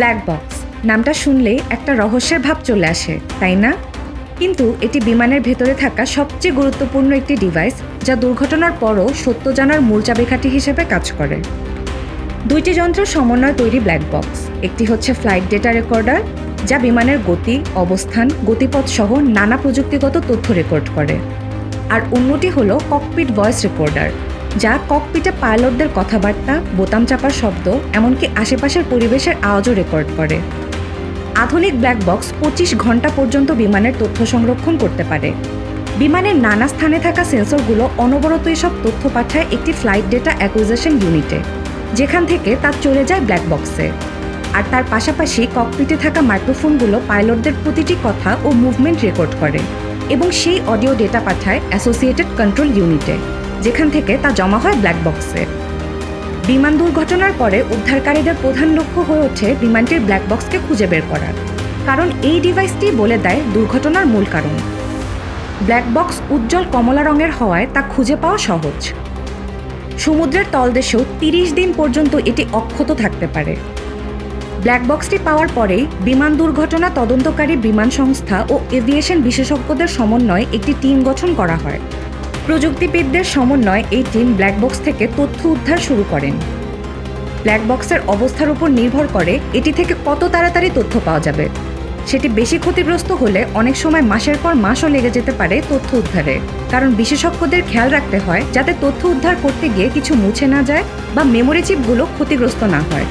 Black box নামটা শুনলেই একটা রহস্যের ভাব চলে আসে, তাই না? কিন্তু এটি বিমানের ভেতরে থাকা সবচেয়ে গুরুত্বপূর্ণ একটি ডিভাইস যা দুর্ঘটনার পরও সত্য জানার মূল চাবিকাঠি হিসেবে কাজ করে। দুইটি যন্ত্রের সমন্বয় তৈরি ব্ল্যাক বক্স একটি হচ্ছে ফ্লাইট ডেটা রেকর্ডার যা বিমানের গতি, অবস্থান, গতিপথ সহ নানা প্রযুক্তিগত তথ্য রেকর্ড করে। আর অন্যটি হলো ককপিট ভয়েস রেকর্ডার যা ককপিটে পাইলটদের কথাবার্তা, বোতাম চাপার শব্দ, এমনকি আশেপাশের পরিবেশের আওয়াজও রেকর্ড করে। আধুনিক ব্ল্যাক বক্স পঁচিশ ঘণ্টা পর্যন্ত বিমানের তথ্য সংরক্ষণ করতে পারে। বিমানের নানা স্থানে থাকা সেন্সরগুলো অনবরত এসব তথ্য পাঠায় একটি ফ্লাইট ডেটা অ্যাকুইজিশন ইউনিটে যেখান থেকে তা চলে যায় ব্ল্যাক বক্সে আর তার পাশাপাশি ককপিটে থাকা মাইক্রোফোনগুলো পাইলটদের প্রতিটি কথা ও মুভমেন্ট রেকর্ড করে এবং সেই অডিও ডেটা পাঠায় অ্যাসোসিয়েটেড কন্ট্রোল ইউনিটে যেখান থেকে তা জমা হয় ব্ল্যাক বক্সে। বিমান দুর্ঘটনার পরে উদ্ধারকারীদের প্রধান লক্ষ্য হয়ে ওঠে বিমানটির ব্ল্যাক বক্সকে খুঁজে বের করার। কারণ এই ডিভাইসটি বলে দেয় দুর্ঘটনার মূল কারণ। ব্ল্যাক বক্স উজ্জ্বল কমলা রঙের হওয়ায় তা খুঁজে পাওয়া সহজ। সমুদ্রের তলদেশেও তিরিশ দিন পর্যন্ত এটি অক্ষত থাকতে পারে। ব্ল্যাক বক্সটি পাওয়ার পরেই বিমান দুর্ঘটনা তদন্তকারী বিমান সংস্থা ও এভিয়েশন বিশেষজ্ঞদের সমন্বয়ে একটি টিম গঠন করা হয়। প্রযুক্তিবিদদের সমন্বয়ে এই টিম ব্ল্যাক বক্স থেকে তথ্য উদ্ধার শুরু করেন। ব্ল্যাক বক্সের অবস্থার উপর নির্ভর করে এটি থেকে কত তাড়াতাড়ি তথ্য পাওয়া যাবে। সেটি বেশি ক্ষতিগ্রস্ত হলে অনেক সময় মাসের পর মাসও লেগে যেতে পারে তথ্য উদ্ধারে। কারণ বিশেষজ্ঞদের খেয়াল রাখতে হয়, যাতে তথ্য উদ্ধার করতে গিয়ে কিছু মুছে না যায় বা মেমোরি চিপগুলো ক্ষতিগ্রস্ত না হয়।